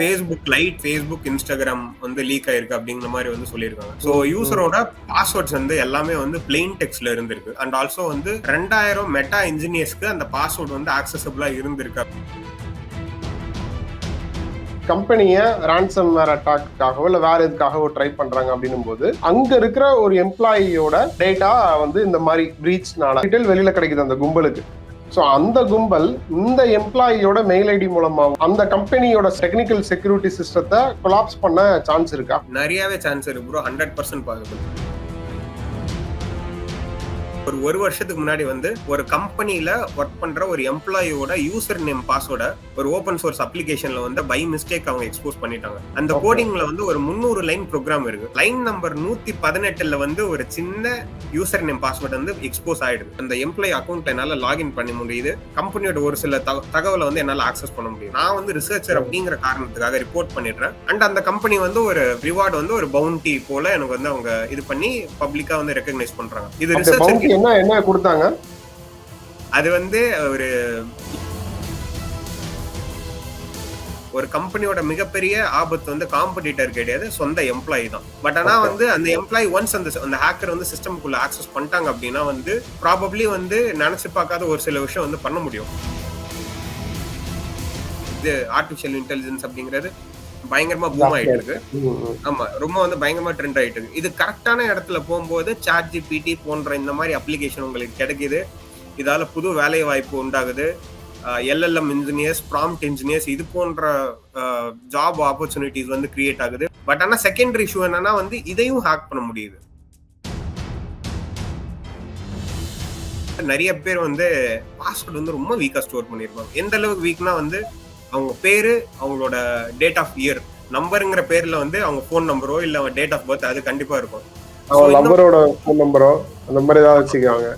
Facebook light Facebook Instagram வந்து leak ஆயிருக்கு அப்படிங்கிற மாதிரி வந்து சொல்லியிருக்காங்க. ஸோ யூசரோட பாஸ்வேர்ட்ஸ் வந்து எல்லாமே வந்து பிளெயின் டெக்ஸ்ட்ல இருந்திருக்கு. அண்ட் ஆல்சோ வந்து ரெண்டாயிரம் மெட்டா இன்ஜினியர்ஸ்க்கு அந்த பாஸ்வேர்ட் வந்து ஆக்சசபிளா இருந்திருக்கு. கம்பெனியை ரான்சம் வேர் அட்டாக்காகவோ இல்லை வேற எதுக்காகவோ ட்ரை பண்றாங்க அப்படின்னும் போது அங்க இருக்கிற ஒரு எம்ப்ளாயியோட டேட்டா வந்து இந்த மாதிரி பிரீச்னால வெளியில கிடைக்குது அந்த கும்பலுக்கு. ஸோ அந்த கும்பல் இந்த எம்ப்ளாயியோட மெயில் ஐடி மூலமாகவும் அந்த கம்பெனியோட டெக்னிக்கல் செக்யூரிட்டி சிஸ்டத்தை கொலாப்ஸ் பண்ண சான்ஸ் இருக்கா? நிறையவே சான்ஸ் இருக்கு ப்ரோ ஹண்ட்ரட் பர்சன்ட் பாசிபிள் ஒரு ஒரு வருஷத்துக்கு முன்னாடி வந்து ஒரு கம்பெனில ஒர்க் பண்ற ஒரு எம்ப்ளாயியோட யூசர் நேம் பாஸ்வேர்டை ஒரு ஓப்பன் சோர்ஸ் அப்ளிகேஷன்ல வந்து பை மிஸ்டேக் அவங்க எக்ஸ்போஸ் பண்ணிட்டாங்க. அந்த. கோடிங்ல வந்து ஒரு முந்நூறு லைன் ப்ரோக்ராம் இருக்கு. லைன் நம்பர் நூத்தி பதினெட்டுல வந்து ஒரு சின்ன யூசர் நேம் பாஸ்வேர்டு வந்து எக்ஸ்போஸ் ஆயிடுது. அந்த எம்ப்ளாயி அக்கௌண்ட் என்னால லாகின் பண்ண முடியுது. கம்பெனியோட ஒரு சில தக- தகவலை வந்து என்னால ஆக்சஸ் பண்ண முடியும் நான் வந்து ரிசர்ச்சர் அப்படிங்கிற காரணத்துக்காக ரிப்போர்ட் பண்ணிடுறேன். அண்ட் அந்த கம்பெனி வந்து ஒரு ரிவார்டு வந்து ஒரு பவுண்டி போல எனக்கு வந்து அவங்க இது பண்ணி பப்ளிக்கா வந்து ரெக்கக்னைஸ் பண்றாங்க. இது பவுண்டி என்ன என்ன கொடுத்தாங்க? அது வந்து ஒரு ஒரு கம்பெனியோட மிகப்பெரிய ஆபத்து வந்து காம்படிட்டர் கிடையாது சொந்த எம்ப்ளாயி தான். பட் ஆனா. வந்து அந்த எம்ப்ளாயி ஒன்ஸ் அந்த அந்த ஹேக்கர் வந்து சிஸ்டம்குள்ள ஆக்சஸ் பண்ணிட்டாங்க அப்படின்னா வந்து ப்ராபப்ளி வந்து நினைச்சு பார்க்காத ஒரு சில விஷயம் வந்து பண்ண முடியும். இது ஆர்டிஃபிஷியல் இன்டெலிஜென்ஸ் அப்படிங்கிறது. பயங்கரமா பூம் ஆயிட்டு இருக்கு. ஆமா ரொம்ப வந்து பயங்கரமா ட்ரெண்ட் ஆயிட்டு இருக்கு. இது கரெக்டான இடத்துல போகும்போது சாட் ஜிபிடி போன்ற இந்த மாதிரி அப்ளிகேஷன் உங்களுக்கு கிடைக்குது. இதால புது வேலை வாய்ப்பு உண்டாகுது எல்எல்எம் இன்ஜினியர்ஸ் ப்ராம்ப்ட் இன்ஜினியர்ஸ் இது போன்ற ஜாப் ஆப்பர்ச்சுனிட்டிஸ் வந்து கிரியேட் ஆகுது. பட் ஆனா செகண்டரி இஷ்யூ என்னன்னா வந்து இதையும் ஹேக் பண்ண முடியுது. நிறைய பேர் வந்து பாஸ்வேர்டு வந்து ரொம்ப வீக்கா ஸ்டோர் பண்ணிருப்பாங்க. எந்த அளவுக்கு வீக்னா வந்து அவங்க பேரு அவங்களோட டேட் ஆஃப் இயர் நம்பருங்கிற பேர்ல வந்து அவங்க ஃபோன் நம்பரோ இல்ல டேட் ஆஃப் பர்த் அது கண்டிப்பா இருக்கும். இந்த- நம்பரோட ஃபோன் நம்பரோ அந்த மாதிரி ஏதாவது வச்சுக்குவாங்க.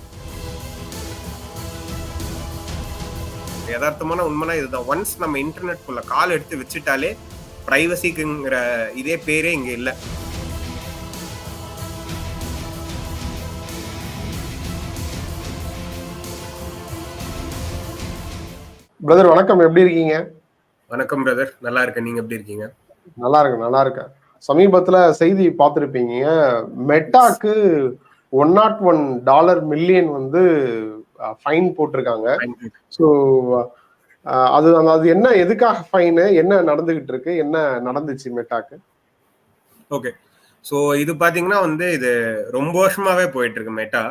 யதார்த்தமான உண்மைனா இதுதான். ஒன்ஸ் நம்ம இன்டர்நெட் குள்ள கால் எடுத்து வச்சுட்டாலே பிரைவசிக்குங்கிற இதே பேரே இங்க இல்ல. பிரதர் வணக்கம். எப்படி இருக்கீங்க? வணக்கம் பிரதர் நல்லா இருக்கேன் நீங்க எப்படி இருக்கீங்க? நல்லா இருக்கு நல்லா இருக்கேன். சமீபத்துல செய்தி பார்த்துருப்பீங்க. மெட்டாக்கு one nought one dollar million வந்து ஃபைன் போட்டிருக்காங்க. ஸோ அது அது என்ன எதுக்காக ஃபைனு என்ன நடந்துகிட்டு இருக்கு? என்ன நடந்துச்சு மெட்டாக்கு ஓகே ஸோ இது பாத்தீங்கன்னா வந்து இது ரொம்ப வருஷமாவே போயிட்டு இருக்கு மெட்டா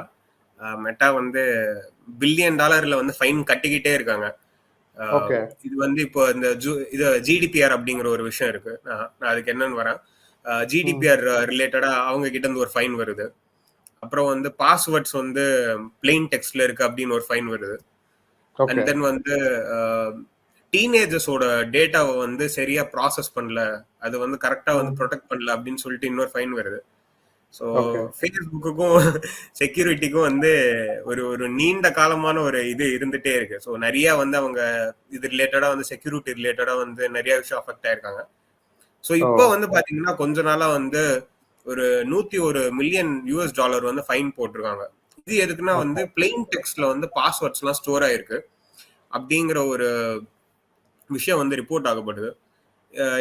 மெட்டா வந்து பில்லியன் டாலர்ல வந்து ஃபைன் கட்டிக்கிட்டே இருக்காங்க. இது வந்து இப்போ இந்த இது ஜிடிபிஆர் அப்படிங்கிற ஒரு விஷயம் இருக்கு. நான் அதுக்கு என்னன்னு வரேன். ஜிடிபிஆர் ரிலேட்டடா அவங்க கிட்ட இருந்து ஒரு ஃபைன் வருது. அப்புறம் வந்து பாஸ்வேர்ட்ஸ் வந்து பிளெயின் டெக்ஸ்ட்ல இருக்கு அப்படின்னு ஒரு ஃபைன் வருது. அண்ட் தென் வந்து டீனேஜர்ஸோட டேட்டாவை வந்து சரியா ப்ராசஸ் பண்ணல. அது வந்து கரெக்டா வந்து ப்ரொடெக்ட் பண்ணல அப்படின்னு சொல்லிட்டு இன்னொரு ஃபைன் வருது. ஸோ. ஃபேஸ்புக்குக்கும் செக்யூரிட்டிக்கும் வந்து ஒரு ஒரு நீண்ட காலமான ஒரு இது இருந்துட்டே இருக்கு. ஸோ நிறைய வந்து அவங்க இது ரிலேட்டடா வந்து செக்யூரிட்டி ரிலேட்டடா வந்து நிறைய விஷயம் அஃபெக்ட் ஆயிருக்காங்க. ஸோ இப்போ வந்து பாத்தீங்கன்னா கொஞ்ச நாளா வந்து ஒரு நூத்தி ஒரு மில்லியன் யூஎஸ் டாலர் வந்து ஃபைன் போட்டிருக்காங்க. இது எதுக்குன்னா வந்து பிளெயின் டெக்ஸ்ட்ல வந்து பாஸ்வேர்ட்ஸ் எல்லாம் ஸ்டோர் ஆயிருக்கு. அப்படிங்கிற ஒரு விஷயம் வந்து ரிப்போர்ட் ஆகப்படுது.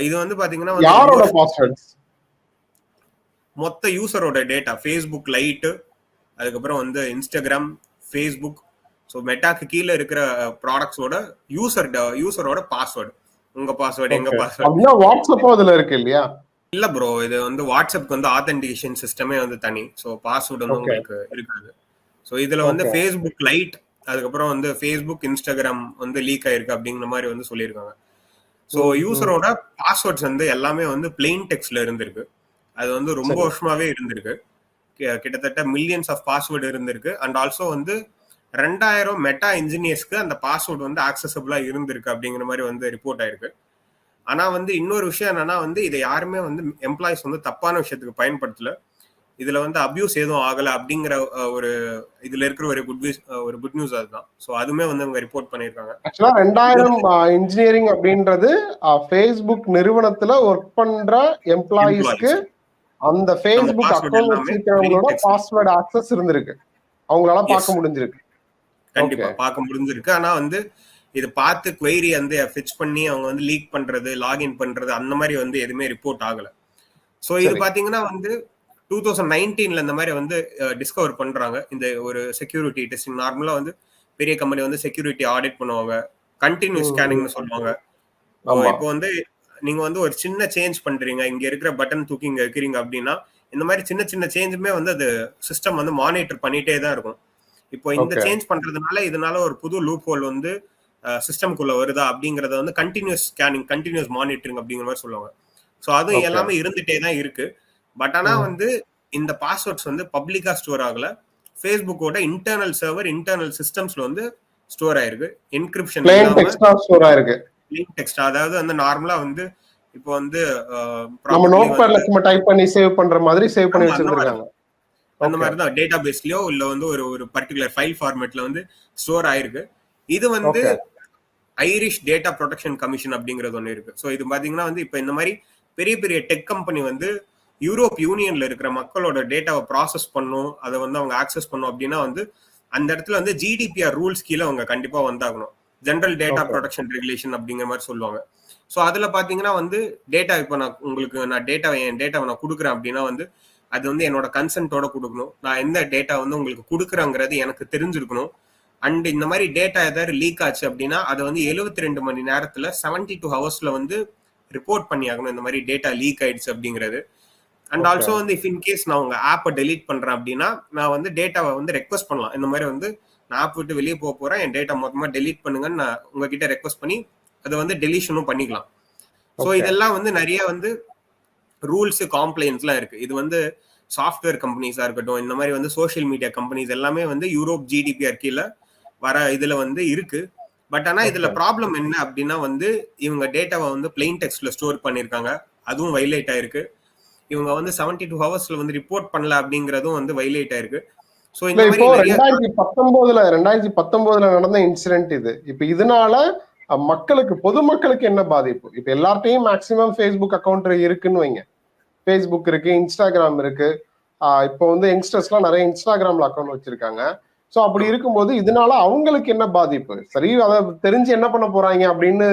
இது வந்து பாத்தீங்கன்னா வந்து யாரோட ரொம்ப பாஸ்வேர்ட்ஸ் மொத்த யூசரோட டேட்டா ஃபேஸ்புக் லைட்டு அதுக்கப்புறம் வந்து இன்ஸ்டாகிராம் ஃபேஸ்புக் ஸோ மெட்டாக்கு கீழே இருக்கிற ப்ராடக்ட்ஸோட யூசர் யூசரோட பாஸ்வேர்டு உங்க பாஸ்வேர்டு எங்க பாஸ்வேர்டு வாட்ஸ்அப்பும் அதுல இருக்கு இல்லையா? இல்ல ப்ரோ இது வந்து வாட்ஸ்அப்க்கு வந்து ஆத்தென்டிகேஷன் சிஸ்டமே வந்து தனி. ஸோ பாஸ்வேர்டு வந்து. உங்களுக்கு இருக்காது. ஸோ இதுல வந்து. ஃபேஸ்புக் லைட் அதுக்கப்புறம் வந்து ஃபேஸ்புக் இன்ஸ்டாகிராம் வந்து லீக் ஆயிருக்கு அப்படிங்கிற மாதிரி வந்து சொல்லியிருக்காங்க. ஸோ. யூசரோட பாஸ்வேர்ட்ஸ் வந்து எல்லாமே வந்து பிளெயின் டெக்ஸ்ட்ல இருந்திருக்கு. அது வந்து ரொம்ப. வருஷமாவே இருந்திருக்கு. கிட்டத்தட்ட மில்லியன்ஸ் ஆஃப் பாஸ்வேர்டு இருந்திருக்கு. அண்ட் ஆல்சோ வந்து ரெண்டாயிரம் மெட்டா இன்ஜினியர்ஸ்க்கு அந்த பாஸ்வேர்டு வந்து ஆக்சசபிளா இருந்திருக்கு அப்படிங்கிற மாதிரி வந்து ரிப்போர்ட் ஆயிருக்கு. ஆனா வந்து இன்னொரு விஷயம் என்னன்னா வந்து இதை யாருமே வந்து எம்ப்ளாயிஸ் வந்து தப்பான விஷயத்துக்கு பயன்படுத்தல. இதுல வந்து அபியூஸ் எதுவும் ஆகல அப்படிங்கிற ஒரு இதுல இருக்கிற ஒரு குட் ஒரு குட் நியூஸ் அதுதான். ஸோ அதுவுமே வந்து அவங்க ரிப்போர்ட் பண்ணியிருக்காங்க. ஆக்சுவலா ரெண்டாயிரம் இன்ஜினியரிங் அப்படின்றது ஃபேஸ்புக் நிறுவனத்துல ஒர்க் பண்ற எம்ப்ளாயிஸ்க்கு அந்த ஃபேஸ்புக் அக்கௌண்ட் வச்சிருக்கிறவங்களோட. பாஸ்வேர்டு ஆக்சஸ் இருந்திருக்கு அவங்களால. பார்க்க முடிஞ்சிருக்கு கண்டிப்பா. பார்க்க முடிஞ்சிருக்கு ஆனா வந்து இது பார்த்து query வந்து ஃபிச் பண்ணி அவங்க வந்து லீக் பண்றது லாகின் பண்றது அந்த மாதிரி வந்து எதுவுமே ரிப்போர்ட் ஆகல ஸோ இது. பாத்தீங்கன்னா வந்து டூ தௌசண்ட் நைன்டீன்ல இந்த மாதிரி வந்து டிஸ்கவர் பண்றாங்க இந்த ஒரு செக்யூரிட்டி டெஸ்டிங் நார்மலா வந்து பெரிய கம்பெனி வந்து செக்யூரிட்டி ஆடிட் பண்ணுவாங்க கண்டினியூஸ் ம். ஸ்கேனிங்னு சொல்லுவாங்க இப்போ வந்து நீங்க வந்து ஒரு சின்ன சேஞ்ச் பண்றீங்க இங்க இருக்கிற பட்டன் தூக்கி இங்க வைக்கிறீங்க அப்படின்னா இந்த மாதிரி சின்ன சின்ன சேஞ்சுமே வந்து அது சிஸ்டம் வந்து மானிட்டர் பண்ணிட்டே தான் இருக்கும் இப்போ இந்த. சேஞ்ச் பண்றதுனால இதனால ஒரு புது லூப் ஹோல் வந்து சிஸ்டம்குள்ள வருதா அப்படிங்கறத வந்து கண்டினியூஸ் ஸ்கேனிங் கண்டினியூஸ் மானிட்டரிங் அப்படிங்கிற மாதிரி சொல்லுவாங்க ஸோ அதுவும். எல்லாமே இருந்துட்டே தான் இருக்கு பட் ஆனா. வந்து இந்த பாஸ்வேர்ட்ஸ் வந்து பப்ளிக்கா ஸ்டோர் ஆகல ஃபேஸ்புக்கோட இன்டர்னல் சர்வர் இன்டர்னல் சிஸ்டம்ஸ்ல வந்து ஸ்டோர் ஆயிருக்கு என்கிரிப்ஷன் ஸ்டோரா இருக்கு லிங்க் டெக்ஸ்ட் அதாவது வந்து நார்மலா வந்து இப்போ வந்து நம்ம properly நோட் பேட்ல வந்து சும்மா டைப் பண்ணி சேவ் பண்ற மாதிரி சேவ் பண்ணி வச்சிருக்காங்க அந்த மாதிரி தான் டேட்டா பேஸ்லயோ இல்ல வந்து ஒரு ஒரு பர்டிகுலர் ஃபைல் ஃபார்மேட்ல வந்து ஸ்டோர் ஆயிருக்கு. இது வந்து. ஐரிஷ் டேட்டா ப்ரொடெக்ஷன் கமிஷன் அப்படிங்கிறது ஒன்று இருக்கு. ஸோ இது பாத்தீங்கன்னா வந்து இப்போ இந்த மாதிரி பெரிய பெரிய டெக் கம்பெனி வந்து யூரோப் யூனியன்ல இருக்கிற மக்களோட டேட்டாவை ப்ராசஸ் பண்ணும். அதை வந்து அவங்க ஆக்சஸ் பண்ணும் அப்படின்னா வந்து அந்த இடத்துல வந்து ஜிடிபிஆர் ரூல்ஸ் கீழே அவங்க கண்டிப்பா வந்தாகணும். General data. ப்ரொடெக்ஷன் ரெகுலேஷன் அப்படிங்கிற மாதிரி சொல்லுவாங்க. ஸோ அதுல பாத்தீங்கன்னா வந்து டேட்டா இப்போ நான் உங்களுக்கு நான் டேட்டா என் டேட்டாவை நான் கொடுக்குறேன் அப்படின்னா வந்து அது வந்து என்னோட கன்சென்ட்டோட கொடுக்கணும். நான் எந்த டேட்டா வந்து உங்களுக்கு கொடுக்குறேங்கிறது எனக்கு தெரிஞ்சிருக்கணும். அண்ட் இந்த மாதிரி டேட்டா ஏதாவது லீக் ஆச்சு அப்படின்னா அதை வந்து 72 ரெண்டு மணி நேரத்துல 72 டூ ஹவர்ஸ்ல வந்து ரிப்போர்ட் பண்ணியாகணும் இந்த மாதிரி டேட்டா லீக் ஆயிடுச்சு அப்படிங்கிறது. அண்ட். ஆல்சோ வந்து இஃப் இன் கேஸ் நான் உங்க ஆப்பை டெலீட் பண்றேன் அப்படின்னா நான் வந்து டேட்டாவை வந்து ரெக்வஸ்ட் பண்ணலாம். இந்த மாதிரி வந்து நான் ஆப் விட்டு வெளியே போக போறேன். என் டேட்டா மொத்தமா டெலீட் பண்ணுங்கன்னு நான் உங்ககிட்ட ரெக்வஸ்ட் பண்ணி அதை வந்து டெலிஷனும் பண்ணிக்கலாம். ஸோ. இதெல்லாம் வந்து நிறைய வந்து ரூல்ஸ் காம்ப்ளைண்ட்ஸ்லாம் இருக்கு. இது வந்து சாஃப்ட்வேர் கம்பெனிஸா இருக்கட்டும் இந்த மாதிரி வந்து சோஷியல் மீடியா கம்பெனிஸ் எல்லாமே வந்து யூரோப் ஜிடிபிஆர் கீழே வர இதுல வந்து இருக்கு. பட் ஆனா இதுல. ப்ராப்ளம் என்ன அப்படின்னா வந்து இவங்க டேட்டாவை வந்து பிளெயின் டெக்ஸ்ட்ல ஸ்டோர் பண்ணிருக்காங்க. அதுவும் வைலேட் ஆயிருக்கு. இவங்க வந்து 72 டூ ஹவர்ஸ்ல வந்து ரிப்போர்ட் பண்ணல அப்படிங்கறதும் வந்து வைலேட் ஆயிருக்கு. இப்போ ரெண்டாயிரத்தி பத்தொன்பதுல ரெண்டாயிரத்தி பத்தொன்பதுல நடந்த இன்சிடென்ட் இது. இப்ப இதனால மக்களுக்கு பொதுமக்களுக்கு என்ன பாதிப்பு? இப்ப எல்லார்ட்டையும் மேக்சிமம் ஃபேஸ்புக் அக்கௌண்ட் இருக்குன்னு வைங்க. ஃபேஸ்புக் இருக்கு இன்ஸ்டாகிராம் இருக்கு. இப்போ வந்து யங்ஸ்டர்ஸ்லாம் நிறைய இன்ஸ்டாகிராம்ல அக்கௌண்ட் வச்சிருக்காங்க. ஸோ அப்படி இருக்கும்போது இதனால அவங்களுக்கு என்ன பாதிப்பு? சரி அதை தெரிஞ்சு என்ன பண்ண போறாங்க அப்படின்னு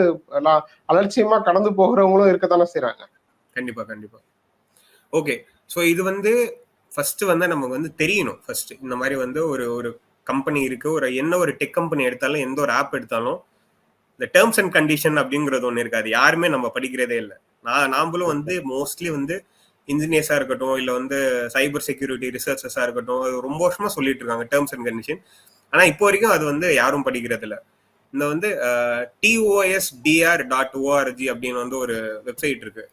அலட்சியமா கடந்து போகிறவங்களும் இருக்கத்தானே செய்றாங்க. கண்டிப்பா கண்டிப்பா. ஓகே ஸோ இது வந்து ஃபர்ஸ்ட் வந்து நமக்கு வந்து தெரியணும் ஃபர்ஸ்ட் இந்த மாதிரி வந்து ஒரு ஒரு கம்பெனி இருக்கு ஒரு என்ன ஒரு டெக் கம்பெனி எடுத்தாலும் எந்த ஒரு ஆப் எடுத்தாலும் இந்த டேர்ம்ஸ் அண்ட் கண்டிஷன் அப்படிங்கிறது ஒன்று இருக்காது. யாருமே நம்ம படிக்கிறதே இல்லை. நான் நாம்பளும் வந்து மோஸ்ட்லி வந்து இன்ஜினியர்ஸா இருக்கட்டும் இல்லை வந்து சைபர் செக்யூரிட்டி ரிசர்ச்சஸா இருக்கட்டும் அது ரொம்ப வருஷமா சொல்லிட்டு இருக்காங்க டேர்ம்ஸ் அண்ட் கண்டிஷன் ஆனா இப்போ வரைக்கும் அது வந்து யாரும் படிக்கிறது இல்ல. இந்த வந்து டிஓஎஸ் டிஆர் டாட் ஓஆர்ஜி அப்படின்னு வந்து ஒரு வெப்சைட் இருக்கு.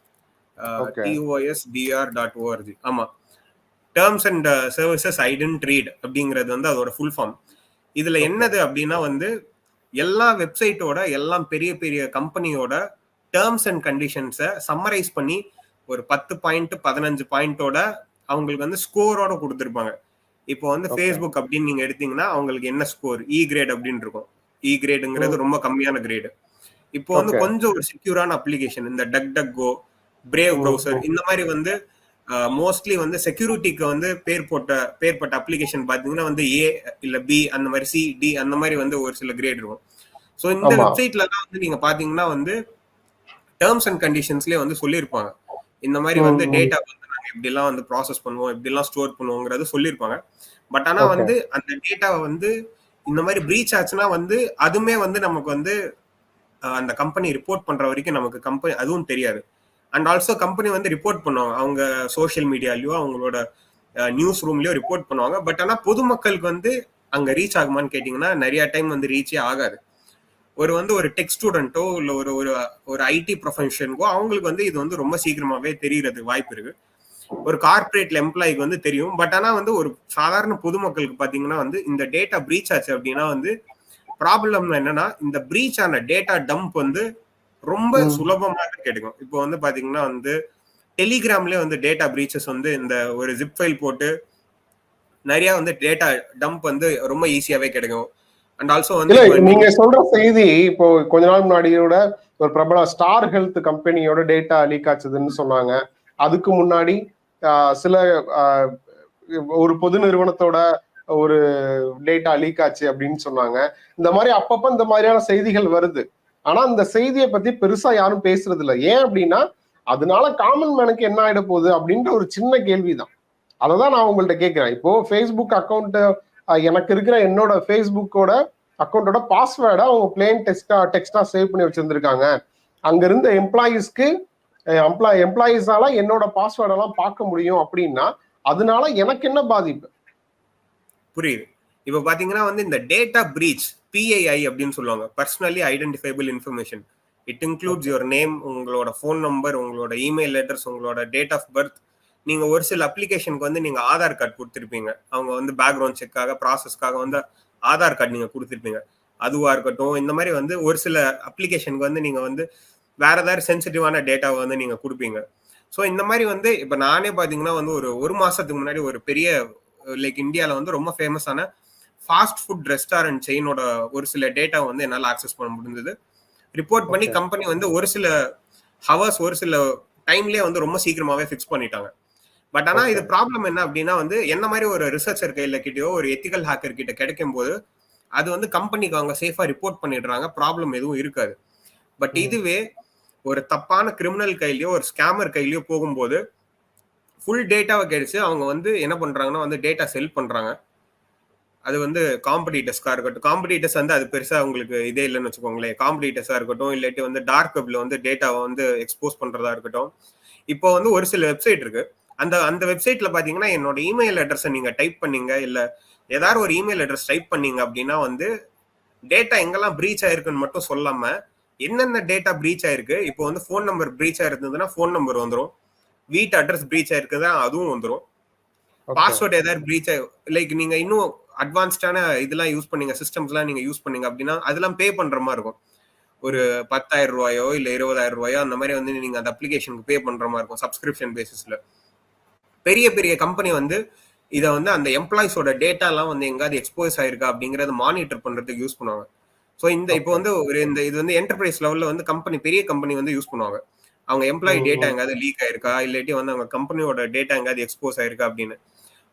டிஓஎஸ் டிஆர் டாட் ஓஆர்ஜி ஆமா. Terms and services I didn't read அப்படிங்கிறது வந்து அதோட ஃபுல் ஃபார்ம் இதுல என்னது அப்படின்னா வந்து எல்லா வெப்சைட்டோட எல்லாம் பெரிய பெரிய கம்பெனியோட டேர்ம்ஸ் அண்ட் கண்டிஷன்ஸை சம்மரைஸ் பண்ணி ஒரு பத்து பாயிண்ட் பதினஞ்சு பாயிண்டோட அவங்களுக்கு வந்து ஸ்கோரோட கொடுத்துருப்பாங்க. இப்போ வந்து. ஃபேஸ்புக் அப்படின்னு நீங்க எடுத்தீங்கன்னா அவங்களுக்கு என்ன ஸ்கோர் இ கிரேட் அப்படின்னு இருக்கும். இ கிரேடுங்கிறது ரொம்ப கம்மியான கிரேடு இப்போ வந்து. கொஞ்சம் ஒரு செக்யூரான அப்ளிகேஷன் இந்த டக் டக் கோ பிரேவ் ப்ரௌசர். இந்த மாதிரி வந்து மோஸ்ட்லி வந்து செக்யூரிட்டிக்கு வந்து பேர் போட்ட பேர் போட்ட அப்ளிகேஷன் பாத்தீங்கன்னா வந்து ஏ இல்ல பி அந்த மாதிரி சி டி அந்த மாதிரி வந்து ஒரு சில கிரேட் இருக்கும் ஸோ இந்த. வெப்சைட்ல தான் வந்து நீங்க பாத்தீங்கன்னா வந்து டேர்ம்ஸ் அண்ட் கண்டிஷன்ஸ்லயே வந்து சொல்லியிருப்பாங்க இந்த மாதிரி வந்து. டேட்டா வந்து நாங்க இப்படிலாம் வந்து ப்ராசஸ் பண்ணுவோம் இப்படிலாம் ஸ்டோர் பண்ணுவோங்கிறது சொல்லியிருப்பாங்க பட் ஆனா. வந்து அந்த டேட்டாவை வந்து இந்த மாதிரி ப்ரீச் ஆச்சுன்னா வந்து அதுமே வந்து நமக்கு வந்து அந்த கம்பெனி ரிப்போர்ட் பண்ற வரைக்கும் நமக்கு கம்பெனி அதுவும் தெரியாது அண்ட் ஆல்சோ கம்பெனி வந்து ரிப்போர்ட் பண்ணுவாங்க. அவங்க சோஷியல் மீடியாலயோ அவங்களோட நியூஸ் ரூம்லயோ ரிப்போர்ட் பண்ணுவாங்க. பட் ஆனால் பொதுமக்களுக்கு வந்து அங்கே ரீச் ஆகுமான்னு கேட்டிங்கன்னா நிறைய டைம் வந்து ரீச்சே ஆகாது. ஒரு வந்து ஒரு டெக் ஸ்டூடெண்ட்டோ இல்லை ஒரு ஒரு ஒரு ஐடி ப்ரொஃபஷனுக்கோ அவங்களுக்கு வந்து இது வந்து ரொம்ப சீக்கிரமாகவே தெரியறது வாய்ப்பு இருக்கு. ஒரு கார்பரேட்ல எம்ப்ளாய்க்கு வந்து தெரியும். பட் ஆனால் வந்து ஒரு சாதாரண பொதுமக்களுக்கு பார்த்தீங்கன்னா வந்து இந்த டேட்டா ப்ரீச் ஆச்சு அப்படின்னா வந்து ப்ராப்ளம் என்னன்னா இந்த ப்ரீச் ஆன டேட்டா டம்ப் வந்து ரொம்ப. சுலபமாக கிடைக்கும் இப்போ வந்து பாத்தீங்கன்னா வந்து டெலிகிராம்லயே வந்து டேட்டா பிரீச்சஸ் வந்து இந்த ஒரு ஜிப் ஃபைல் போட்டு நிறைய வந்து டேட்டா டம்ப் வந்து ரொம்ப ஈஸியாவே கிடைக்கும் அண்ட் ஆல்சோ வந்து நீங்க சொல்ற செய்தி இப்போ கொஞ்ச நாள் முன்னாடியோட ஒரு பிரபல ஸ்டார் ஹெல்த் கம்பெனியோட டேட்டா லீக் ஆச்சுதுன்னு சொன்னாங்க. அதுக்கு முன்னாடி சில ஒரு பொது நிறுவனத்தோட ஒரு டேட்டா லீக் ஆச்சு அப்படின்னு சொன்னாங்க. இந்த மாதிரி அப்பப்ப இந்த மாதிரியான செய்திகள் வருது. ஆனா இந்த செய்தியை பத்தி பெருசா யாரும் பேசுறது இல்லை ஏன் அப்படின்னா அதனால காமன் மேனுக்கு என்ன ஆயிட போகுது அப்படின்ற ஒரு சின்ன கேள்விதான். அதை தான் நான் உங்கள்ட்ட கேட்கிறேன். இப்போ ஃபேஸ்புக் அக்கௌண்ட் எனக்கு இருக்கிற என்னோட ஃபேஸ்புக்கோட அக்கௌண்ட்டோட பாஸ்வேர்டை அவங்க பிளேன் டெக்ஸ்டா டெக்ஸ்டா சேவ் பண்ணி வச்சிருந்திருக்காங்க. அங்க இருந்த எம்ப்ளாயீஸ்க்கு எம்ப்ளாய் எம்ப்ளாயீஸால என்னோட பாஸ்வேர்டெல்லாம் பார்க்க முடியும் அப்படின்னா அதனால எனக்கு என்ன பாதிப்பு? புரியுது. இப்ப பாத்தீங்கன்னா வந்து இந்த டேட்டா பிரீச் பிஐஐ அப்படின்னு சொல்லுவாங்க. Personally identifiable information it includes your name உங்களோட ஃபோன் நம்பர் உங்களோட இமெயில் அட்ரஸ் உங்களோட டேட் ஆஃப் பர்த் நீங்க ஒரு சில அப்ளிகேஷனுக்கு வந்து நீங்க ஆதார் கார்டு கொடுத்துருப்பீங்க. அவங்க வந்து பேக்ரவுண்ட் செக்காக ப்ராசஸ்க்காக வந்து ஆதார் கார்டு நீங்க கொடுத்துருப்பீங்க. அதுவா இருக்கட்டும் இந்த மாதிரி வந்து ஒரு சில அப்ளிகேஷனுக்கு வந்து நீங்க வந்து வேற ஏதாவது சென்சிட்டிவான டேட்டாவை வந்து நீங்க கொடுப்பீங்க. ஸோ இந்த மாதிரி வந்து இப்போ நானே பார்த்தீங்கன்னா வந்து ஒரு ஒரு மாசத்துக்கு முன்னாடி ஒரு பெரிய லைக் இந்தியாவில் வந்து ரொம்ப ஃபேமஸான ஃபாஸ்ட் ஃபுட் ரெஸ்டாரண்ட் செயினோட ஒரு சில டேட்டா வந்து என்னால் ஆக்சஸ் பண்ண முடிஞ்சது ரிப்போர்ட் பண்ணி. கம்பெனி வந்து ஒரு சில ஹவர்ஸ் ஒரு சில டைம்லயே வந்து ரொம்ப சீக்கிரமாவே ஃபிக்ஸ் பண்ணிட்டாங்க பட் ஆனா Okay. இது ப்ராப்ளம் என்ன அப்படின்னா வந்து என்ன மாதிரி ஒரு ரிசர்ச்சர் கையில கிட்டயோ ஒரு எத்திக்கல் ஹேக்கர் கிட்ட கிடைக்கும் போது அது வந்து கம்பெனிக்கு அவங்க சேஃபா ரிப்போர்ட் பண்ணிடுறாங்க ப்ராப்ளம் எதுவும் இருக்காது பட் ம். இதுவே ஒரு தப்பான கிரிமினல் கையிலயோ ஒரு ஸ்கேமர் கையிலயோ போகும்போது ஃபுல் டேட்டாவை கிடைச்சு அவங்க வந்து என்ன பண்றாங்கன்னா வந்து டேட்டா செல் பண்றாங்க அது வந்து காம்படிட்டர்ஸ்க்கா இருக்கட்டும். காம்படிட்டர்ஸ் வந்து அது பெருசா உங்களுக்கு இதே இல்லைன்னு வச்சுக்கோங்களேன். காம்படிட்டர்ஸா இருக்கட்டும் இல்லாட்டி வந்து டார்க் வெப்ல வந்து டேட்டாவை வந்து எக்ஸ்போஸ் பண்றதா இருக்கட்டும். இப்போ வந்து ஒரு சில வெப்சைட் இருக்கு. அந்த அந்த வெப்சைட்ல பாத்தீங்கன்னா என்னோட இமெயில் அட்ரஸை நீங்க டைப் பண்ணீங்க இல்ல ஏதாவது ஒரு இமெயில் அட்ரஸ் டைப் பண்ணீங்க அப்படின்னா வந்து டேட்டா எங்கெல்லாம் ப்ரீச் ஆயிருக்குன்னு மட்டும் சொல்லாம என்னென்ன டேட்டா ப்ரீச் ஆயிருக்கு? இப்போ வந்து ஃபோன் நம்பர் ப்ரீச் ஆயிருந்ததுன்னா ஃபோன் நம்பர் வந்துடும் வீட்டு அட்ரஸ் ப்ரீச் ஆயிருக்குதா அதுவும் வந்துடும். பாஸ்வேர்ட் ஏதாவது ப்ரீச் லைக் நீங்க இன்னும் அட்வான்ஸ்டான இதெல்லாம் யூஸ் பண்ணீங்க சிஸ்டம்ஸ்லாம் நீங்க யூஸ் பண்ணீங்க அப்படின்னா அதெல்லாம் பே பண்ற மாதிரி இருக்கும். ஒரு பத்தாயிரம் ரூபாயோ இல்ல இருபதாயிரம் ரூபாயோ அந்த மாதிரி வந்து நீங்க அந்த அப்ளிகேஷனுக்கு பே பண்ற மாதிரி இருக்கும் சப்ஸ்கிரிப்ஷன் பேசிஸ்ல பெரிய பெரிய கம்பெனி வந்து இதை வந்து அந்த எம்ப்ளாயிஸோட டேட்டாலாம் வந்து எங்காவது எக்ஸ்போஸ் ஆயிருக்கா அப்படிங்கறத மானிட்டர் பண்றதுக்கு யூஸ் பண்ணுவாங்க. ஸோ இந்த இப்போ வந்து ஒரு இந்த இது வந்து என்டர்பிரைஸ் லெவல்ல வந்து கம்பெனி பெரிய கம்பெனி வந்து யூஸ் பண்ணுவாங்க. அவங்க எம்ப்ளாயி டேட்டா. எங்காவது லீக் ஆயிருக்கா? இல்லாட்டி வந்து அவங்க கம்பெனியோட டேட்டா எங்காவது எக்ஸ்போஸ் ஆயிருக்கா அப்படின்னு.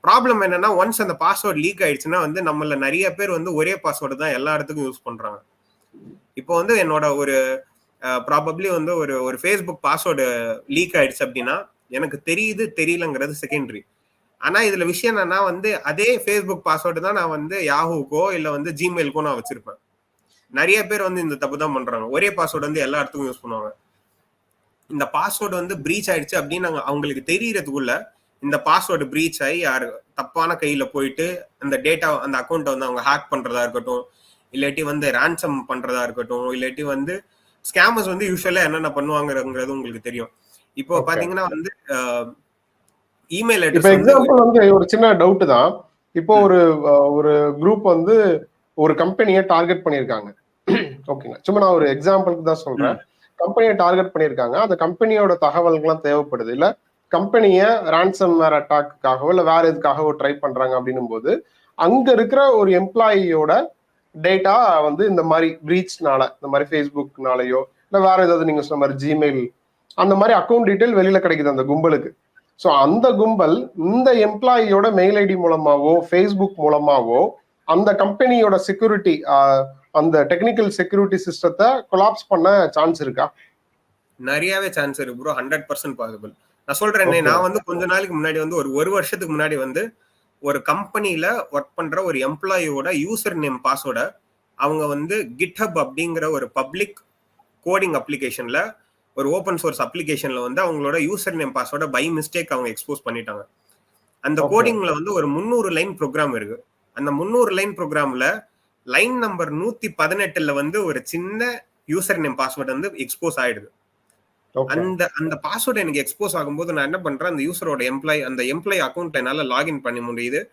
ப்ராப்ளம் என்னன்னா ஒன்ஸ் அந்த பாஸ்வேர்ட் லீக் ஆயிடுச்சுன்னா வந்து நம்மள நிறைய பேர் வந்து ஒரே பாஸ்வேர்டு தான் எல்லா இடத்துக்கும் யூஸ் பண்றாங்க. இப்போ வந்து என்னோட ஒரு ப்ராபப்ளி வந்து ஒரு ஒரு ஃபேஸ்புக் பாஸ்வேர்டு லீக் ஆயிடுச்சு அப்படின்னா எனக்கு தெரியுது தெரியலங்கிறது செகண்டரி ஆனா இதுல விஷயம் என்னன்னா வந்து அதே ஃபேஸ்புக் பாஸ்வேர்டு தான் நான் வந்து யாஹூக்கோ இல்ல வந்து ஜிமெயிலுக்கோ நான் வச்சிருப்பேன். நிறைய பேர் வந்து இந்த தப்பு தான் பண்றாங்க. ஒரே பாஸ்வேர்டு வந்து எல்லா இடத்துக்கும் யூஸ் பண்ணுவாங்க. இந்த பாஸ்வேர்டு வந்து ப்ரீச் ஆயிடுச்சு அப்படின்னு அவங்களுக்கு தெரியறதுக்குள்ள இந்த பாஸ்வேர்டு ப்ரீச் ஆகி யாரு தப்பான கையில போயிட்டு அந்த டேட்டா அந்த அக்கௌண்ட்டை வந்து அவங்க ஹேக் பண்றதா இருக்கட்டும் இல்லாட்டி வந்து ransom பண்றதா இருக்கட்டும் இல்லாட்டி வந்து ஸ்கேமர்ஸ் வந்து யூஸ்வலா என்னென்ன பண்ணுவாங்கங்கிறது உங்களுக்கு தெரியும். இப்போ. பாத்தீங்கன்னா வந்து இமெயில் அட்ரஸ் எக்ஸாம்பிள் வந்து ஒரு சின்ன டவுட் தான். இப்போ ஒரு ஒரு குரூப் வந்து ஒரு கம்பெனியை டார்கெட் பண்ணியிருக்காங்க. ஓகேங்க சும்மா நான் ஒரு எக்ஸாம்பிளுக்கு தான் சொல்றேன். கம்பெனியை டார்கெட் பண்ணியிருக்காங்க. அந்த கம்பெனியோட தகவல்கள்லாம் தேவைப்படுது. இல்ல கம்பெனியை ரான்சம்வேர் அட்டாக்குக்காகவோ இல்லை வேற எதுக்காகவோ ட்ரை பண்ணுறாங்க அப்படின்னும் போது அங்கே இருக்கிற ஒரு எம்ப்ளாயியோட டேட்டா வந்து இந்த மாதிரி ப்ரீச்னால இந்த மாதிரி ஃபேஸ்புக்னாலயோ இல்லை வேற ஏதாவது நீங்கள் சொன்ன மாதிரி ஜிமெயில் அந்த மாதிரி அக்கௌண்ட் டீட்டெயில் வெளியில கிடைக்குது அந்த கும்பலுக்கு. ஸோ அந்த கும்பல் இந்த எம்ப்ளாயியோட மெயில் ஐடி மூலமாவோ ஃபேஸ்புக் மூலமாவோ அந்த கம்பெனியோட செக்யூரிட்டி அந்த டெக்னிக்கல் செக்யூரிட்டி சிஸ்டத்தை கொலாப்ஸ் பண்ண சான்ஸ் இருக்கா? நிறையவே சான்ஸ் இருக்கு ப்ரோ ஹண்ட்ரட் பர்சன்ட் பாசிபிள் நான் சொல்றேன். நான் வந்து கொஞ்ச நாளைக்கு முன்னாடி வந்து ஒரு ஒரு வருஷத்துக்கு முன்னாடி வந்து ஒரு கம்பெனில ஒர்க் பண்ற ஒரு எம்ப்ளாயியோட யூசர் நேம் பாஸ்வேர்டை அவங்க வந்து கிட்ஹப் அப்படிங்கிற ஒரு பப்ளிக் கோடிங் அப்ளிகேஷன்ல ஒரு ஓப்பன் சோர்ஸ் அப்ளிகேஷன்ல வந்து அவங்களோட யூசர் நேம் பாஸ்வேர்டை பை மிஸ்டேக் அவங்க எக்ஸ்போஸ் பண்ணிட்டாங்க அந்த. கோடிங்ல வந்து ஒரு முந்நூறு லைன் ப்ரோக்ராம் இருக்கு அந்த முந்நூறு லைன் ப்ரோக்ராம்ல லைன் நம்பர் நூத்தி பதினெட்டுல வந்து ஒரு சின்ன யூசர் நேம் பாஸ்வேர்டு வந்து எக்ஸ்போஸ் ஆயிடுது அந்த அந்த பாஸ்வேர்டு எனக்கு எக்ஸ்போஸ் ஆகும்போது நான் என்ன பண்றேன்? அந்த யூசரோட எம்ப்ளாய் அந்த எம்ப்ளாய் அக்கௌண்ட்ல என்னால லாகின் பண்ண முடியுது.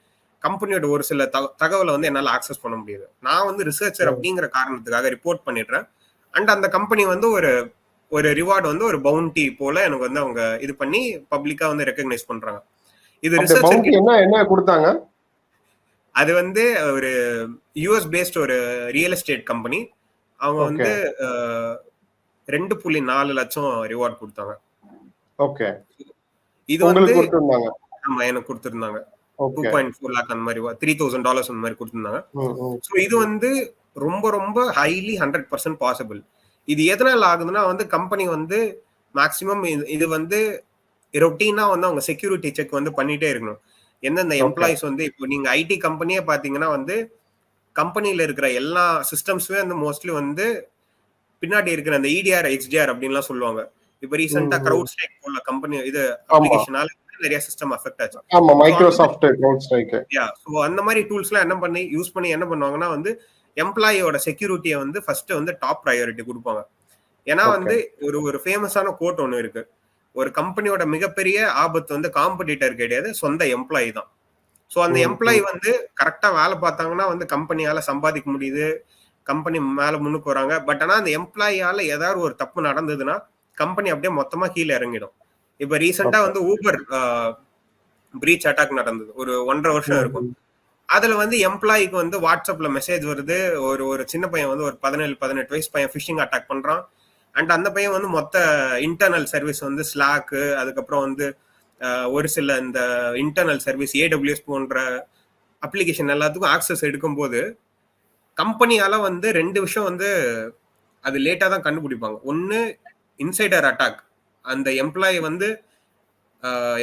கம்பெனியோட ஒரு சில தக- தகவலை வந்து என்னால ஆக்சஸ் பண்ண முடியுது. நான் வந்து ரிசர்ச்சர் ஓ. அப்படிங்கிற காரணத்துக்காக ரிப்போர்ட் பண்ணிடுறேன். அண்ட் அந்த கம்பெனி வந்து ஒரு ஒரு ரிவார்டு வந்து ஒரு பவுண்டி போல எனக்கு வந்து அவங்க இது பண்ணி பப்ளிக்கா வந்து ரெக்கக்னைஸ் பண்றாங்க. இது பவுண்டி என்ன என்ன கொடுத்தாங்க? அது வந்து ஒரு யூஎஸ் பேஸ்ட் ஒரு ரியல் எஸ்டேட் கம்பெனி அவங்க. வந்து ரெண்டு புள்ளி நாலு லட்சம் ரிவார்ட் கொடுத்தாங்க. ஓகே. இது வந்து ஆமா எனக்கு கொடுத்துருந்தாங்க. டூ பாயிண்ட் ஃபோர் லேக் அந்த மாதிரி த்ரீ தௌசண்ட் டாலர்ஸ் அந்த மாதிரி கொடுத்துருந்தாங்க. ஸோ இது வந்து ரொம்ப ரொம்ப ஹைலி ஹண்ட்ரட் பர்சன்ட் பாசிபிள் இது எதனால ஆகுதுன்னா வந்து கம்பெனி வந்து மேக்ஸிமம் இது வந்து ரொட்டீனா வந்து அவங்க செக்யூரிட்டி செக் வந்து பண்ணிட்டே இருக்கணும். எந்தெந்த. எம்ப்ளாயிஸ் வந்து இப்போ நீங்க ஐடி கம்பெனியே பாத்தீங்கன்னா வந்து கம்பெனில இருக்கிற எல்லா சிஸ்டம்ஸுமே வந்து மோஸ்ட்லி வந்து பின்னாடி இருக்கிற அந்த E இடிஆர் எக்ஸ்டிஆர் அப்படின்லாம் சொல்லுவாங்க. இப்போ ரீசெண்டா. க்ரௌட் ஸ்ட்ரைக் போல கம்பெனி இது அப்ளிகேஷனால நிறைய சிஸ்டம் அஃபெக்ட் ஆச்சு. ஆமா Microsoft CrowdStrike yeah so அந்த மாதிரி டூல்ஸ்லாம் என்ன பண்ணி யூஸ் பண்ணி என்ன பண்ணுவாங்கன்னா வந்து எம்ப்ளாயியோட செக்யூரிட்டியை வந்து ஃபர்ஸ்ட் வந்து டாப் ப்ரையாரிட்டி கொடுப்பாங்க. ஏன்னா. வந்து ஒரு ஒரு ஃபேமஸான கோட் ஒன்று இருக்கு. ஒரு கம்பெனியோட மிகப்பெரிய ஆபத்து வந்து காம்படிட்டர் கிடையாது சொந்த எம்ப்ளாயி தான். ஸோ அந்த எம்ப்ளாயி வந்து கரெக்டாக வேலை பார்த்தாங்கன்னா வந்து கம்பெனியால சம்பாதிக்க முடியுது. கம்பெனி மேல முன்னுக்கு வராங்க. பட் ஆனால் அந்த எம்ப்ளாயியால ஏதாவது ஒரு தப்பு நடந்ததுன்னா கம்பெனி அப்படியே மொத்தமா கீழே இறங்கிடும். இப்போ ரீசெண்டா Okay. வந்து ஊபர் பிரீச் அட்டாக் நடந்தது. ஒரு ஒன்றரை வருஷம் இருக்கும். அதுல வந்து எம்ப்ளாய்க்கு வந்து வாட்ஸ்அப்ல மெசேஜ் வருது. ஒரு ஒரு சின்ன பையன் வந்து ஒரு பதினேழு பதினெட்டு வயசு பையன் ஃபிஷிங் அட்டாக் பண்றான். அண்ட் அந்த பையன் வந்து மொத்த இன்டர்னல் சர்வீஸ் வந்து ஸ்லாக்கு அதுக்கப்புறம் வந்து ஒரு சில இந்த இன்டர்னல் சர்வீஸ் ஏடபிள்யூஎஸ் போன்ற அப்ளிகேஷன் எல்லாத்துக்கும் ஆக்சஸ் எடுக்கும்போது கம்பெனியால வந்து ரெண்டு விஷயம் வந்து அது லேட்டா தான் கண்டுபிடிப்பாங்க. ஒன்னு இன்சைடர் அட்டாக். அந்த எம்ப்ளாயி வந்து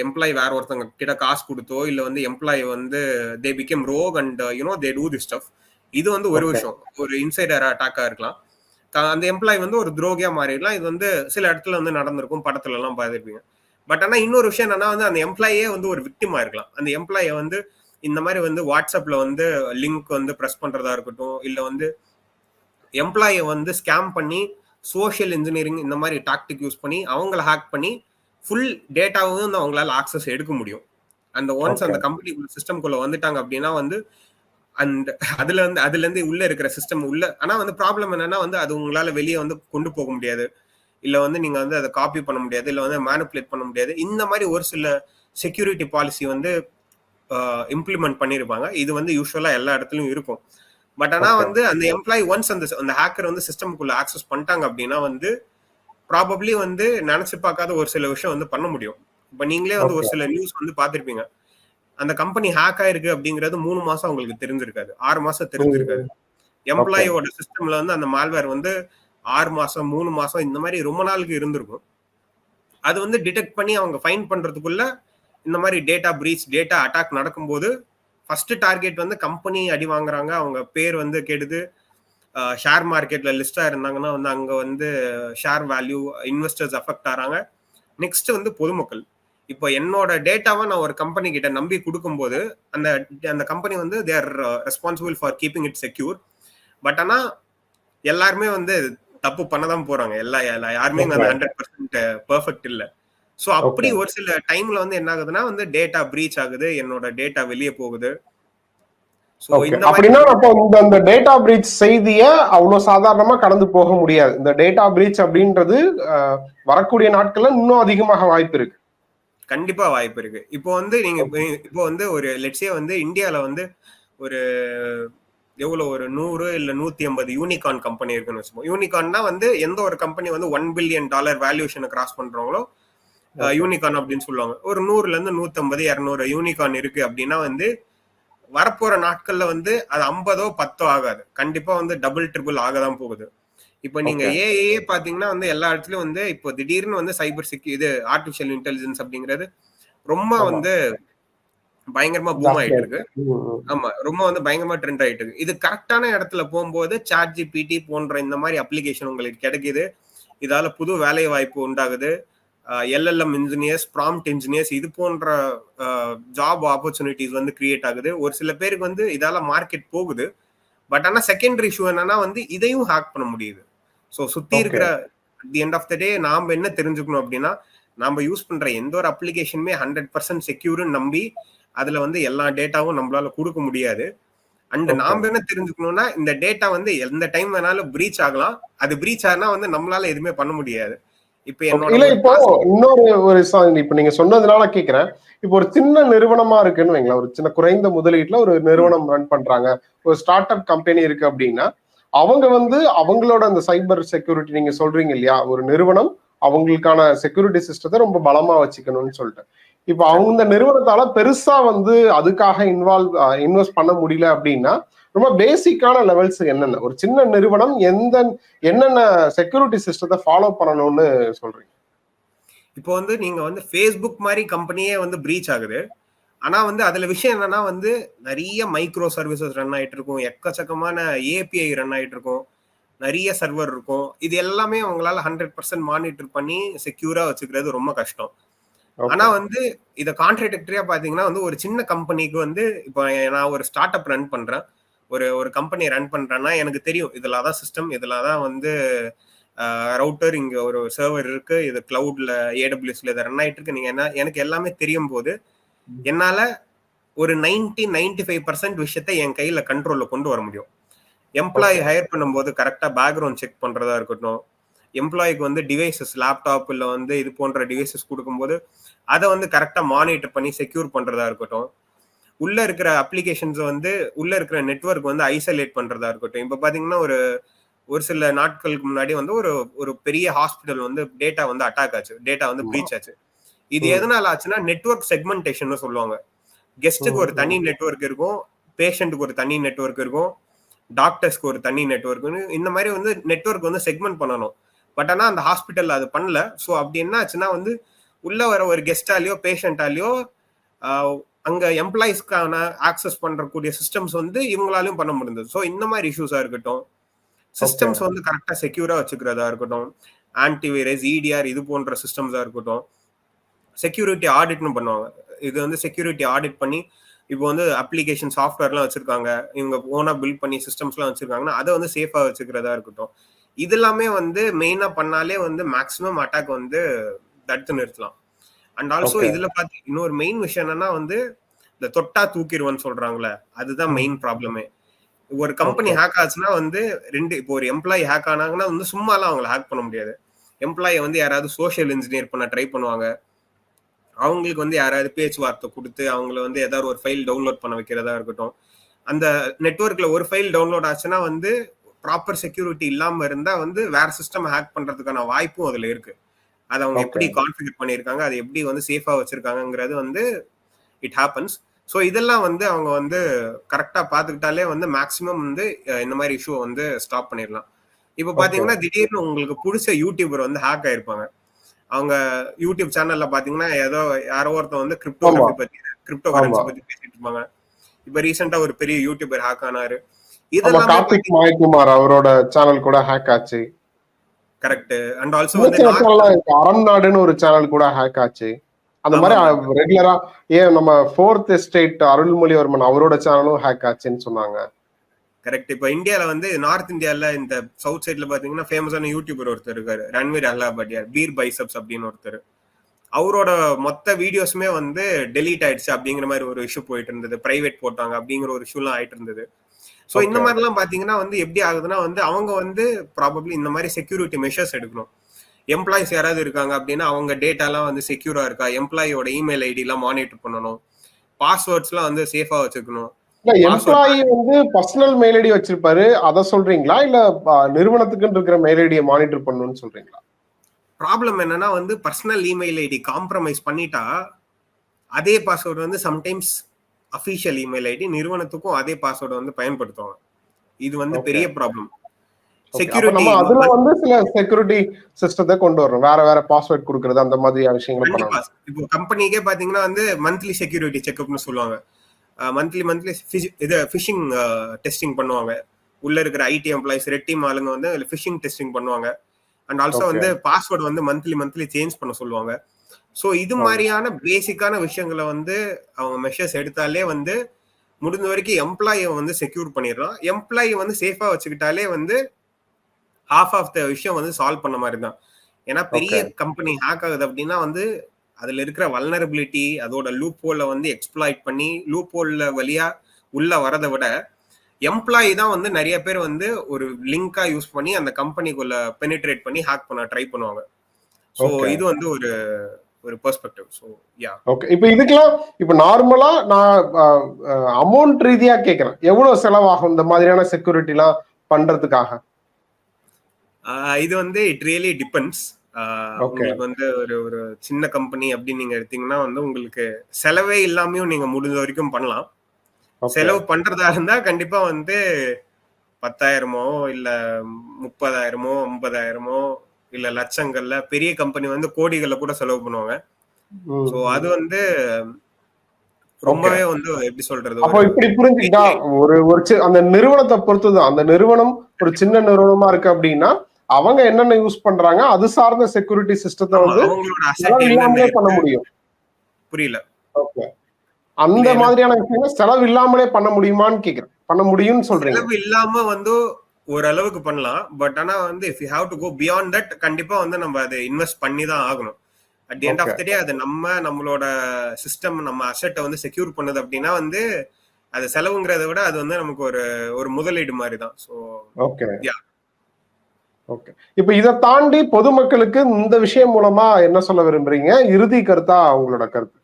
எம்ப்ளாயி வேற ஒருத்தவங்க கிட்ட காசு கொடுத்தோ இல்ல வந்து எம்ப்ளாயி வந்து they become rogue and you know they do the stuff இது வந்து ஒரு. விஷயம். ஒரு இன்சைடர் அட்டாக்கா இருக்கலாம். அந்த எம்ப்ளாயி வந்து ஒரு துரோகியா மாறிடலாம். இது வந்து சில இடத்துல வந்து நடந்திருக்கும். படத்துல எல்லாம் பார்த்துருப்பீங்க பட் ஆனா இன்னொரு விஷயம் என்னன்னா வந்து அந்த எம்ப்ளாயே வந்து ஒரு விக்டிமா இருக்கலாம். அந்த எம்ப்ளாயை வந்து இந்த மாதிரி வந்து வாட்ஸ்அப்ல வந்து லிங்க் வந்து ப்ரெஸ் பண்றதா இருக்கட்டும் இல்ல வந்து எம்ப்ளாயை வந்து ஸ்கேம் பண்ணி சோஷியல் இன்ஜினியரிங் இந்த மாதிரி டாக்டிக் யூஸ் பண்ணி அவங்கள ஹேக் பண்ணி ஃபுல் டேட்டாவும் அவங்களால ஆக்சஸ் எடுக்க முடியும். அந்த ஒன்ஸ். அந்த கம்பெனி சிஸ்டம்குள்ள வந்துட்டாங்க அப்படின்னா வந்து அந்த அதுல இருந்து அதுல இருந்து உள்ள இருக்கிற சிஸ்டம் உள்ள ஆனா வந்து ப்ராப்ளம் என்னன்னா வந்து அது உங்களால வெளியே வந்து கொண்டு போக முடியாது. இல்ல வந்து நீங்க வந்து அதை காப்பி பண்ண முடியாது இல்ல வந்து மேனிப்புலேட் பண்ண முடியாது. இந்த மாதிரி ஒரு சில செக்யூரிட்டி பாலிசி வந்து இம்ப்ளிமெண்ட் பண்ணிருப்பாங்க. இது வந்து யூஸ்வலா எல்லா இடத்துலயும் இருக்கும். பட் ஆனா. வந்து அந்த எம்ப்ளாயி ஒன்ஸ் அந்த அந்த ஹேக்கர் வந்து சிஸ்டம்குள்ள ஆக்சஸ் பண்ணிட்டாங்க அப்படின்னா வந்து ப்ராபப்ளி வந்து நினைச்சு பார்க்காத ஒரு சில விஷயம் வந்து பண்ண முடியும். இப்ப நீங்களே வந்து ஒரு. சில நியூஸ் வந்து பார்த்திருப்பீங்க. அந்த கம்பெனி ஹேக் ஆயிருக்கு அப்படிங்கிறது மூணு மாசம் உங்களுக்கு தெரிஞ்சிருக்காது. ஆறு மாசம் தெரிஞ்சிருக்காது. எம்ப்ளாயோட சிஸ்டம்ல வந்து அந்த மால்வேர் வந்து ஆறு மாசம் மூணு மாசம் இந்த மாதிரி ரொம்ப நாளுக்கு இருந்திருக்கும். அது வந்து டிடெக்ட் பண்ணி அவங்க ஃபைன் பண்றதுக்குள்ள இந்த மாதிரி டேட்டா பிரீச் டேட்டா அட்டாக் நடக்கும்போது ஃபர்ஸ்ட் டார்கெட் வந்து கம்பெனி அடி வாங்குறாங்க. அவங்க பேர் வந்து கெடுது. ஷேர் மார்க்கெட்ல லிஸ்டா இருந்தாங்கன்னா வந்து அங்க வந்து ஷேர் வேல்யூ இன்வெஸ்டர்ஸ் அஃபெக்ட் ஆறாங்க. நெக்ஸ்ட் வந்து பொதுமக்கள். இப்போ என்னோட டேட்டாவை நான் ஒரு கம்பெனி கிட்ட நம்பி கொடுக்கும்போது அந்த அந்த கம்பெனி வந்து there responsible for keeping it secure but ஆனா எல்லாருமே வந்து தப்பு பண்ணதான் போறாங்க. எல்லா எல்லா- யாருமே. ஹண்ட்ரட் பர்சன்ட் பெர்ஃபெக்ட் இல்ல. சோ அப்படி. ஒரு சில டைம்ல வந்து என்ன ஆகுதுன்னா வந்து டேட்டா பிரீச் ஆகுது என்னோட டேட்டா வெளியே போகுது. அப்படின்னா அப்போ இந்த இந்த டேட்டா பிரீச் செய்திய அவ்வளவு சாதாரணமா கடந்து போக முடியாது. இந்த டேட்டா பிரீச் அப்படின்றது வரக்கூடிய நாட்கள்ல இன்னும் அதிகமாக வாய்ப்பு இருக்கு. கண்டிப்பா வாய்ப்பு இருக்கு. இப்போ வந்து நீங்க இப்ப- வந்து ஒரு லெட்ஸே வந்து இந்தியால வந்து ஒரு எவ்வளவு ஒரு நூறு இல்ல நூத்தி ஐம்பது யூனிகார்ன் கம்பெனி இருக்குன்னு வச்சுப்போம் யூனிகார்ன்னா வந்து எந்த ஒரு கம்பெனி வந்து ஒன் பில்லியன் டாலர் வேல்யூஷனை கிராஸ் பண்றவங்களோ யூனிகார்ன் அப்படின்னு சொல்லுவாங்க. ஒரு நூறுல இருந்து நூத்தம்பது இரநூறு யூனிகார்ன் இருக்கு அப்படின்னா வந்து வரப்போற நாட்கள்ல வந்து அது ஐம்பதோ பத்தோ ஆகாது. கண்டிப்பா வந்து டபுள் ட்ரிபிள் ஆகதான் போகுது. இப்போ நீங்க. ஏஏ பாத்தீங்கன்னா வந்து எல்லா இடத்துலயும் வந்து இப்போ திடீர்னு வந்து சைபர் செக்யூ இது ஆர்டிபிஷியல் இன்டெலிஜென்ஸ் அப்படிங்கிறது ரொம்ப. வந்து பயங்கரமா பூம் ஆயிட்டு இருக்கு. ஆமா ரொம்ப வந்து பயங்கரமா ட்ரெண்ட் ஆயிட்டு இருக்கு. இது கரெக்டான இடத்துல போகும்போது சாட் ஜிபிடி போன்ற இந்த மாதிரி அப்ளிகேஷன் உங்களுக்கு கிடைக்குது. இதால புது வேலை வாய்ப்பு உண்டாகுது. எல்எல்எம் இன்ஜினியர்ஸ் ப்ராம்ப்ட் இன்ஜினியர்ஸ் இது போன்ற ஜாப் ஆப்பர்ச்சுனிட்டிஸ் வந்து கிரியேட் ஆகுது. ஒரு சில பேருக்கு வந்து இதால மார்க்கெட் போகுது. பட் ஆனா செகண்டரி இஷ்யூ என்னன்னா வந்து இதையும் ஹேக் பண்ண முடியுது. So Okay. இருக்கிற தி எண்ட் ஆஃப் த டே நாம என்ன தெரிஞ்சுக்கணும் அப்படின்னா நாம யூஸ் பண்ற எந்த ஒரு அப்ளிகேஷனுமே ஹண்ட்ரட் பர்சன்ட் செக்யூர்னு நம்பி அதுல வந்து எல்லா டேட்டாவும் நம்மளால கொடுக்க முடியாது. அண்ட். நாம என்ன தெரிஞ்சுக்கணும்னா இந்த டேட்டா வந்து எந்த டைம் வேணாலும் பிரீச் ஆகலாம். அது பிரீச் ஆனா வந்து நம்மளால எதுவுமே பண்ண முடியாது. இப்ப இல்ல இன்னொரு ஒரு இப்ப நீங்க சொன்னதுனால கேக்குறேன். இப்போ ஒரு சின்ன நிறுவனமா இருக்குன்னு வைங்களேன். ஒரு சின்ன குறைந்த முதலீட்டுல ஒரு நிறுவனம் ரன் பண்றாங்க. ஒரு ஸ்டார்ட் அப் கம்பெனி இருக்கு அப்படின்னா அவங்க வந்து அவங்களோட அந்த சைபர் செக்யூரிட்டி நீங்க சொல்றீங்க இல்லையா? ஒரு நிறுவனம் அவங்களுக்கான செக்யூரிட்டி சிஸ்டத்தை ரொம்ப பலமா வச்சுக்கணும்னு சொல்லிட்டு. இப்போ அவங்க இந்த நிறுவனத்தால பெருசா வந்து அதுக்காக இன்வால்வ் இன்வெஸ்ட் பண்ண முடியல அப்படின்னா ரொம்ப பேசிக்கான லெவல்ஸ் என்னென்ன? ஒரு சின்ன நிறுவனம் எந்த என்னென்ன செக்யூரிட்டி சிஸ்டத்தை ஃபாலோ பண்ணணும்னு சொல்றீங்க? இப்போ வந்து நீங்க வந்து ஃபேஸ்புக் மாதிரி கம்பெனியே வந்து பிரீச் ஆகுது. ஆனா வந்து அதுல விஷயம் என்னன்னா வந்து நிறைய மைக்ரோ சர்வீசஸ் ரன் ஆயிட்டு இருக்கும். எக்கச்சக்கமான ஏபிஐ ரன் ஆயிட்டு இருக்கும். நிறைய சர்வர் இருக்கும். இது எல்லாமே அவங்களால ஹண்ட்ரட் பர்சன்ட் மானிட்டர் பண்ணி செக்யூரா வச்சுக்கிறது ரொம்ப கஷ்டம். ஆனா வந்து இத கான்ட்ராடிக்டரியா பாத்தீங்கன்னா வந்து ஒரு சின்ன கம்பெனிக்கு வந்து இப்போ நான் ஒரு ஸ்டார்ட் அப் ரன் பண்றேன். ஒரு ஒரு கம்பெனி ரன் பண்றேன்னா எனக்கு தெரியும். இதுல தான் சிஸ்டம் இதுல தான் வந்து ரவுட்டர் இங்க ஒரு சர்வர் இருக்கு. இது கிளவுட்ல ஏடபிள்யூஸ்ல இதை ரன் ஆயிட்டு இருக்கு. நீங்க என்ன எனக்கு எல்லாமே தெரியும் போது என்னால ஒரு நைன்டி நைன்டி ஃபைவ் பர்சன்ட் விஷயத்த என் கையில கண்ட்ரோல்ல கொண்டு வர முடியும். எம்ப்ளாயி ஹையர் பண்ணும்போது கரெக்டா பேக்ரவுண்ட் செக் பண்றதா இருக்கட்டும். எம்ப்ளாய்க்கு வந்து டிவைசஸ் லேப்டாப் இல்லை வந்து இது போன்ற டிவைசஸ் கொடுக்கும்போது அதை வந்து கரெக்டாக மானிட்டர் பண்ணி செக்யூர் பண்ணுறதா இருக்கட்டும். உள்ள இருக்கிற அப்ளிகேஷன்ஸ் வந்து உள்ள இருக்கிற நெட்ஒர்க் வந்து ஐசோலேட் பண்றதா இருக்கட்டும். இப்போ பாத்தீங்கன்னா ஒரு ஒரு சில நாட்களுக்கு முன்னாடி வந்து ஒரு ஒரு பெரிய ஹாஸ்பிட்டல் வந்து டேட்டா வந்து அட்டாக் ஆச்சு. டேட்டா வந்து பிரீச் ஆச்சு. இது எதனால ஆச்சுன்னா நெட்ஒர்க் செக்மெண்டேஷன் சொல்லுவாங்க. கெஸ்ட்டுக்கு ஒரு தனி நெட்ஒர்க் இருக்கும். பேஷண்ட்டுக்கு ஒரு தனி நெட்ஒர்க் இருக்கும். டாக்டர்ஸ்க்கு ஒரு தனி நெட்ஒர்க் இந்த மாதிரி வந்து நெட்ஒர்க் வந்து செக்மெண்ட் பண்ணணும். பட் ஆனால் அந்த ஹாஸ்பிட்டல் அது பண்ணல. ஸோ அப்படி என்ன ஆச்சுன்னா வந்து உள்ள வர ஒரு கெஸ்டாலேயோ பேஷண்டாலேயோ அங்க எம்ப்ளாயிஸ்க்கான ஆக்சஸ் பண்றக்கூடிய சிஸ்டம்ஸ் வந்து இவங்களாலையும் பண்ண முடிந்தது. ஸோ இந்த மாதிரி இஷ்யூஸா இருக்கட்டும். சிஸ்டம்ஸ் வந்து கரெக்டா செக்யூரா வச்சுக்கிறதா இருக்கட்டும். ஆன்டிவைரஸ் இடிஆர் இது போன்ற சிஸ்டம்ஸா இருக்கட்டும். செக்யூரிட்டி ஆடிட்னு பண்ணுவாங்க. இது வந்து செக்யூரிட்டி ஆடிட் பண்ணி இப்போ வந்து அப்ளிகேஷன் சாஃப்ட்வேர்லாம் வச்சிருக்காங்க. இவங்க ஓனா பில்ட் பண்ணி சிஸ்டம்ஸ்லாம் வச்சிருக்காங்கன்னா அதை வந்து சேஃபா வச்சுக்கிறதா இருக்கட்டும். இது எல்லாமே வந்து மெயினா பண்ணாலே வந்து மேக்ஸிமம் அட்டாக் வந்து தடுத்து நிறுத்தலாம். அண்ட் ஆல்சோ இதுல பாத்தி இன்னொரு மெயின் விஷயம் என்னன்னா வந்து இந்த தொட்டா தூக்கிடுவோன்னு சொல்றாங்களே அதுதான் மெயின் ப்ராப்ளமே ஒரு கம்பெனி ஹேக் ஆச்சுன்னா வந்து ரெண்டு இப்போ ஒரு எம்ப்ளாயி ஹேக் ஆனாங்கன்னா வந்து சும்மாலாம் அவங்களை ஹேக் பண்ண முடியாது. எம்ப்ளாயை வந்து யாராவது சோஷியல் இன்ஜினியர் பண்ண ட்ரை பண்ணுவாங்க. அவங்களுக்கு வந்து யாராவது பேச்சுவார்த்தை கொடுத்து அவங்கள வந்து ஏதாவது ஒரு ஃபைல் டவுன்லோட் பண்ண வைக்கிறதா இருக்கட்டும். அந்த நெட்ஒர்க்ல ஒரு ஃபைல் டவுன்லோட் ஆச்சுன்னா வந்து ப்ராப்பர் செக்யூரிட்டி இல்லாம இருந்தா வந்து வேற சிஸ்டம் ஹேக் பண்றதுக்கான வாய்ப்பும் அதுல இருக்கு. அதை அவங்க எப்படி கான்ஃபிகர் பண்ணியிருக்காங்க அதை எப்படி வந்து சேஃபா வச்சிருக்காங்கிறது வந்து இட் ஹேப்பன்ஸ் ஸோ இதெல்லாம் வந்து அவங்க வந்து கரெக்டா பாத்துக்கிட்டாலே வந்து மேக்சிமம் வந்து இந்த மாதிரி இஷ்யூ வந்து ஸ்டாப் பண்ணிடலாம். இப்போ பாத்தீங்கன்னா திடீர்னு உங்களுக்கு பிடிச்ச யூடியூபர் வந்து ஹேக் ஆயிருப்பாங்க. அவங்க யூடியூப் சேனல்ல பாத்தீங்கன்னா ஏதோ யாரோ ஒருத்தன் வந்து கிரிப்டோகிராஃபி பத்தி கிரிப்டோ கரன்சி பத்தி பேசிட்டு இருப்பாங்க. இப்ப ரீசெண்டா ஒரு பெரிய யூடியூபர் ஹேக் ஆனாரு. இதெல்லாம் அவரோட சேனல் கூட ஹேக் ஆச்சு. கரெக்ட் அண்ட் ஆல்சோ வந்து அறம் நாடுன்னு ஒரு சேனல் கூட ஹேக் ஆச்சு. அந்த மாதிரி ரெகுலரா ஏன் நம்ம ஃபோர்த் எஸ்டேட் அருள்மொழிவர்மன் அவரோட சேனலும் ஹேக் ஆச்சுன்னு சொன்னாங்க. கரெக்ட் இப்போ இந்தியால வந்து நார்த் இந்தியால இந்த சவுத் சைட்ல பாத்தீங்கன்னா ஃபேமஸான யூடியூபர் ஒருத்தர் இருக்காரு. ரன்வீர் அல்லாபட்டியார் பீர் பைசப்ஸ் அப்படின்னு ஒருத்தர். அவரோட மொத்த வீடியோஸுமே வந்து டெலீட் ஆயிடுச்சு அப்படிங்கிற மாதிரி ஒரு இஷ்யூ போயிட்டு இருந்தது. பிரைவேட் போட்டாங்க அப்படிங்கிற ஒரு இஷ்யூலாம் ஆயிட்டு இருந்தது. ஸோ இந்த மாதிரிலாம் பாத்தீங்கன்னா வந்து எப்படி ஆகுதுன்னா வந்து அவங்க வந்து ப்ராபப்ளி இந்த மாதிரி செக்யூரிட்டி மெஷர்ஸ் எடுக்கணும். எம்ப்ளாயிஸ் யாராவது இருக்காங்க அப்படின்னா அவங்க டேட்டாலாம் வந்து செக்யூரா இருக்கா? எம்ப்ளாயோட இமெயில் ஐடி எல்லாம் மானிட்டர் பண்ணணும். பாஸ்வேர்ட்ஸ்லாம் வந்து சேஃபா வச்சுக்கணும். எம்ப்ளாயி வந்து பர்சனல் மெயில் ஐடி வச்சிருப்பாரு. அதை சொல்றீங்களா? இல்ல நிறுவனத்துக்குன்னு இருக்கிற மெயில் ஐடியை மானிட்டர் பண்ணணும்னு சொல்றீங்களா? ப்ராப்ளம் என்னன்னா வந்து பர்சனல் இமெயில் ஐடி காம்ப்ரமைஸ் பண்ணிட்டா அதே பாஸ்வேர்டு வந்து சம்டைம்ஸ் அஃபிஷியல் இமெயில் ஐடி நிறுவனத்துக்கும் அதே பாஸ்வேர்டு வந்து பயன்படுத்துவாங்க. இது வந்து பெரிய ப்ராப்ளம் செக்யூரிட்டி அதுல வந்து சில செக்யூரிட்டி சிஸ்டத்தை கொண்டு வரணும். வேற வேற பாஸ்வேர்ட் கொடுக்கறது அந்த மாதிரி விஷயங்கள் பண்ணலாம் இப்போ கம்பெனிக்கே பாத்தீங்கன்னா வந்து மந்த்லி செக்யூரிட்டி செக்அப்னு சொல்லுவாங்க. மந்த்லி மந்த்லி இது ஃபிஷிங் டெஸ்டிங் பண்ணுவாங்க. உள்ள இருக்கிற ஐடி எம்ப்ளாயிஸ் ரெட் டீம் ஆளுங்க வந்து ஃபிஷிங் டெஸ்டிங் பண்ணுவாங்க. அண்ட் ஆல்சோ வந்து பாஸ்வேர்டு வந்து மந்த்லி மந்த்லி சேஞ்ச் பண்ண சொல்லுவாங்க. ஸோ இது மாதிரியான பேசிக்கான விஷயங்களை வந்து அவங்க மெஷர்ஸ் எடுத்தாலே வந்து முடிஞ்ச வரைக்கும் எம்ப்ளாயை வந்து செக்யூர் பண்ணிடலாம். எம்ப்ளாயி வந்து சேஃபா வச்சுக்கிட்டாலே வந்து ஹாஃப் ஆஃப் த விஷயம் வந்து சால்வ் பண்ண மாதிரி தான். ஏன்னா பெரிய கம்பெனி ஹேக் ஆகுது அப்படின்னா வந்து அதுல இருக்கிற வல்னரபிலிட்டி அதோட லூப் ஹோல்ல வந்து எக்ஸ்ப்ளாய்ட் பண்ணி லூப் ஹோல்ல வழியா உள்ள வரதை விட எம்ப்ளாயி தான் வந்து நிறைய பேர் வந்து ஒரு லிங்கா யூஸ் பண்ணி அந்த கம்பெனிக்குள்ள பெனிட்ரேட் பண்ணி ஹேக் பண்ண ட்ரை பண்ணுவாங்க. ஸோ இது வந்து ஒரு ஒரு பெர்ஸ்பெக்டிவ் ஸோ யா ஓகே இப்போ இதுக்கெல்லாம் இப்போ நார்மலா நான் அமௌண்ட் ரீதியா கேட்கறேன் எவ்வளவு செலவாகும் இந்த மாதிரியான செக்யூரிட்டிலாம் பண்றதுக்காக? இது வந்து இட் ரியலி டிபெண்ட்ஸ். உங்களுக்கு வந்து ஒரு ஒரு சின்ன கம்பெனி அப்படின்னு நீங்க எடுத்தீங்கன்னா வந்து உங்களுக்கு செலவே இல்லாமையும் நீங்க முடிஞ்ச வரைக்கும் பண்ணலாம். செலவு பண்றதா இருந்தா கண்டிப்பா வந்து பத்தாயிரமோ இல்ல முப்பதாயிரமோ ஐம்பதாயிரமோ இல்ல லட்சங்கள்ல பெரிய கம்பெனி வந்து கோடிகள்ல கூட செலவு பண்ணுவாங்க. சோ அது வந்து ரொம்பவே வந்து எப்படி சொல்றது அப்போ இப்படி புரிஞ்சுக்கிட்டா ஒரு ஒரு அந்த நிறுவனத்தை பொறுத்துதான். அந்த நிறுவனம் ஒரு சின்ன நிறுவனமா இருக்கு அப்படின்னா அவங்க என்னென்ன யூஸ் பண்றாங்க அது சார்ந்த செக்யூரிட்டி சிஸ்டத்தை வந்து இல்லாமலே பண்ண? முடியும். புரியல. அந்த மாதிரியான விஷயங்கள் செலவு இல்லாமலே பண்ண முடியுமான்னு கேக்குறேன். பண்ண முடியும்னு சொல்றீங்க. செலவு இல்லாம வந்து ஓரளவுக்கு பண்ணலாம். பட் ஆனா வந்து if you have to go beyond that கண்டிப்பா வந்து நம்ம அதை இன்வெஸ்ட் பண்ணி தான் ஆகணும் at end of the day அது நம்ம நம்மளோட சிஸ்டம் நம்ம அசெட்டை வந்து செக்யூர் பண்ணுது அப்படின்னா வந்து அது செலவுங்கிறத விட அது வந்து நமக்கு ஒரு ஒரு முதலீடு மாதிரி தான் ஸோ ஓகே. ஓகே இப்ப இதை தாண்டி பொதுமக்களுக்கு இந்த விஷயம் மூலமா என்ன சொல்ல விரும்புறீங்க? இறுதி கருத்தா உங்களோட கருத்து?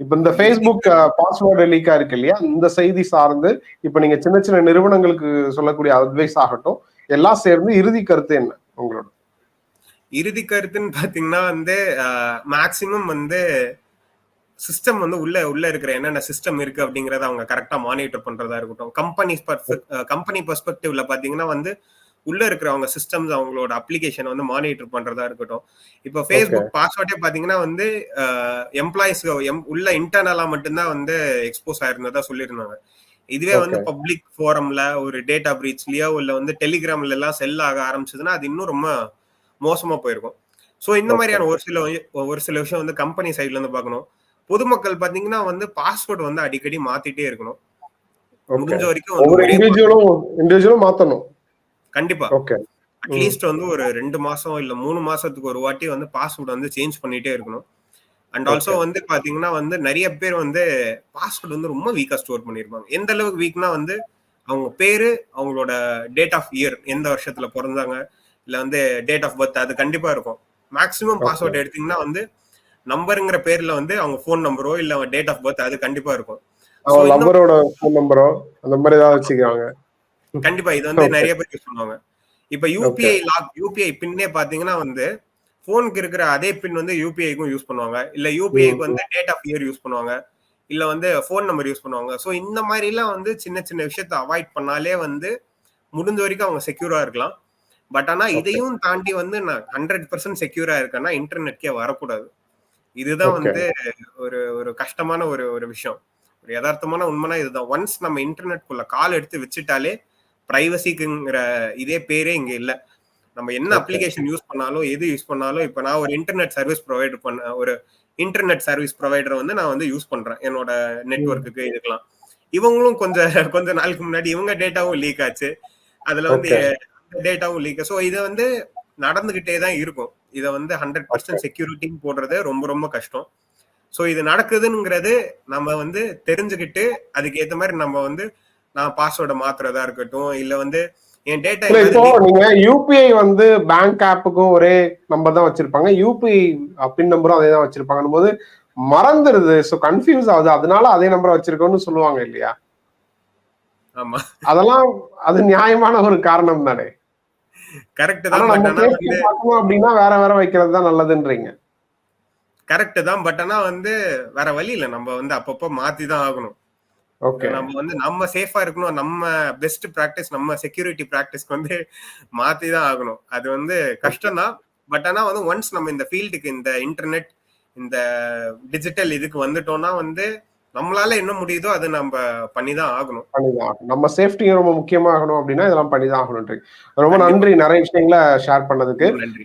இப்ப இந்த ஃபேஸ்புக் பாஸ்வேர்டு லீக்கா இருக்கு இல்லையா? இந்த செய்தி சார்ந்து இப்ப நீங்க சின்ன சின்ன நிறுவனங்களுக்கு சொல்லக்கூடிய அட்வைஸ் ஆகட்டும் எல்லாம் சேர்ந்து இறுதி கருத்து என்ன உங்களோட? இறுதி கருத்துன்னு பாத்தீங்கன்னா வந்து மேக்சிமம் வந்து சிஸ்டம் வந்து உள்ள உள்ள இருக்கிற என்னென்ன சிஸ்டம் இருக்கு அப்படிங்கறத அவங்க கரெக்டா மானிட்டர் பண்றதா இருக்கட்டும். கம்பெனி கம்பெனி பெர்ஸ்பெக்டிவ்ல பாத்தீங்கன்னா வந்து உள்ள இருக்கிற அவங்க சிஸ்டம்ஸ் அவங்களோட அப்ளிகேஷன் வந்து மானிட்டர் பண்றதா இருக்கட்டும். இப்போ ஃபேஸ்புக் பாஸ்வேர்டே பாத்தீங்கன்னா வந்து எம்ப்ளாயிஸ் உள்ள இன்டர்னலா மட்டும்தான் வந்து எக்ஸ்போஸ் ஆயிருந்ததா சொல்லியிருந்தாங்க. இதுவே வந்து. பப்ளிக் ஃபோரம்ல ஒரு டேட்டா பிரீச்லயோ இல்ல வந்து டெலிகிராம்ல எல்லாம் செல் ஆக ஆரம்பிச்சதுன்னா அது இன்னும் ரொம்ப மோசமா போயிருக்கும். ஸோ இந்த. மாதிரியான ஒரு சில ஒரு சில விஷயம் வந்து கம்பெனி சைட்ல இருந்து பார்க்கணும் பொதுமக்கள் பாத்தீங்கன்னா வந்து பாஸ்வேர்டு வந்து அடிக்கடி மாத்திட்டே இருக்கணும். முடிஞ்ச வரைக்கும் இண்டிவிஜுவலும் இண்டிவிஜுவலும் மாத்தணும். கண்டிப்பா. அட்லீஸ்ட் வந்து ஒரு ரெண்டு மாசம் இல்ல மூணு மாசத்துக்கு ஒரு வாட்டி வந்து பாஸ்வேர்டு வந்து சேஞ்ச் பண்ணிட்டே இருக்கணும். And also. வந்து பாத்தீங்கன்னா வந்து நிறைய பேர் வந்து பாஸ்வேர்டு வந்து ரொம்ப வீக்கா ஸ்டோர் பண்ணிருப்பாங்க. எந்த அளவுக்கு வீக்னா வந்து அவங்க பேரு அவங்களோட டேட் ஆஃப் இயர் எந்த வருஷத்துல பிறந்தாங்க இல்ல வந்து டேட் ஆஃப் பர்த் அது கண்டிப்பா இருக்கும். மேக்ஸிமம். பாஸ்வேர்டு எடுத்தீங்கன்னா வந்து நம்பருங்கிற பேர்ல வந்து அவங்க ஃபோன் நம்பரோ இல்ல டேட் ஆஃப் பர்த் அது கண்டிப்பா இருக்கும். இந்த- நம்பரோட ஃபோன் நம்பரோ அந்த மாதிரி ஏதாவது வச்சுக்கிறாங்க கண்டிப்பா இது வந்து. நிறைய பேர் யூஸ் பண்ணுவாங்க இப்ப யூபிஐ லாக் யூபிஐ பின்னே பாத்தீங்கன்னா வந்து போனுக்கு இருக்கிற அதே பின் வந்து யூபிஐக்கும் யூஸ் பண்ணுவாங்க. இல்ல யூபிஐக்கு வந்து டேட் ஆஃப் இயர் யூஸ் பண்ணுவாங்க. இல்ல வந்து ஃபோன் நம்பர் யூஸ் பண்ணுவாங்க. சோ இந்த மாதிரி எல்லாம் வந்து சின்ன சின்ன விஷயத்த அவாய்ட் பண்ணாலே வந்து முடிஞ்ச வரைக்கும் அவங்க செக்யூரா இருக்கலாம். பட் ஆனா. இதையும் தாண்டி வந்து நான் ஹண்ட்ரட் பர்சன்ட் செக்யூரா இருக்கேன்னா இன்டர்நெட்கே வரக்கூடாது. இதுதான். வந்து ஒரு ஒரு கஷ்டமான ஒரு ஒரு விஷயம். ஒரு யதார்த்தமான உண்மைனா இதுதான். ஒன்ஸ் நம்ம இன்டர்நெட்குள்ள கால் எடுத்து வச்சுட்டாலே பிரைவசிக்குங்கிற இதே பேரே இங்க இல்ல. நம்ம என்ன. அப்ளிகேஷன் யூஸ் பண்ணாலும் எது யூஸ் பண்ணாலும் இப்ப நான் ஒரு இன்டர்நெட் சர்வீஸ் ப்ரொவைட் பண்ண ஒரு இன்டர்நெட் சர்வீஸ் ப்ரொவைடர் வந்து நான் வந்து யூஸ் பண்றேன் என்னோட நெட்ஒர்க்குக்கு இதுக்கெல்லாம். இவங்களும் கொஞ்சம் கொஞ்ச நாளுக்கு முன்னாடி இவங்க டேட்டாவும் லீக் ஆச்சு. அதுல வந்து டேட்டாவும் லீக் ஸோ இது வந்து நடந்துகிட்டே தான் இருக்கும். இதை வந்து ஹண்ட்ரட் பர்சன்ட் செக்யூரிட்டின்னு போடுறது ரொம்ப ரொம்ப கஷ்டம். ஸோ இது நடக்குதுங்கிறது நம்ம வந்து தெரிஞ்சுக்கிட்டு அதுக்கு ஏத்த மாதிரி நம்ம வந்து நான் பாஸ்வேர்டை மாத்துறதா இருக்கட்டும் இல்ல வந்து என் டேட்டா இப்போ நீங்க யூபிஐ வந்து பேங்க் ஆப்புக்கும் ஒரே நம்பர் தான் வச்சிருப்பாங்க. யூபிஐ பின் நம்பரும் அதே தான் வச்சிருப்பாங்க போது மறந்துடுது ஸோ கன்ஃபியூஸ் ஆகுது. அதனால அதே நம்பரை வச்சிருக்கோம்னு சொல்லுவாங்க இல்லையா? ஆமா. அதெல்லாம் அது நியாயமான ஒரு காரணம் தானே. கரெக்ட் தான் அப்படின்னா வேற வேற வைக்கிறது தான் நல்லதுன்றீங்க. கரெக்ட் தான் பட் ஆனா வந்து வேற வழி இல்ல. நம்ம வந்து அப்பப்போ மாத்தி தான் ஆகணும். நம்ம வந்து நம்ம சேஃபா இருக்கணும். நம்ம பெஸ்ட் பிராக்டிஸ் நம்ம செக்யூரிட்டி பிராக்டிஸ்க்கு வந்து மாத்தி தான் ஆகணும். அது வந்து கஷ்டம் தான் பட் ஆனா வந்து ஒன்ஸ் நம்ம இந்த ஃபீல்டுக்கு இந்த இன்டர்நெட் இந்த டிஜிட்டல் இதுக்கு வந்துட்டோம்னா வந்து நம்மளால என்ன முடியுதோ அது நம்ம பண்ணி தான் ஆகணும். பண்ணிதான் ஆகணும். நம்ம சேஃப்டி ரொம்ப முக்கியமாகணும் அப்படின்னா இதெல்லாம் பண்ணிதான் ஆகணும்ன்றீங்க ரொம்ப நன்றி. நிறைய விஷயங்களை ஷேர் பண்ணதுக்கு. நன்றி.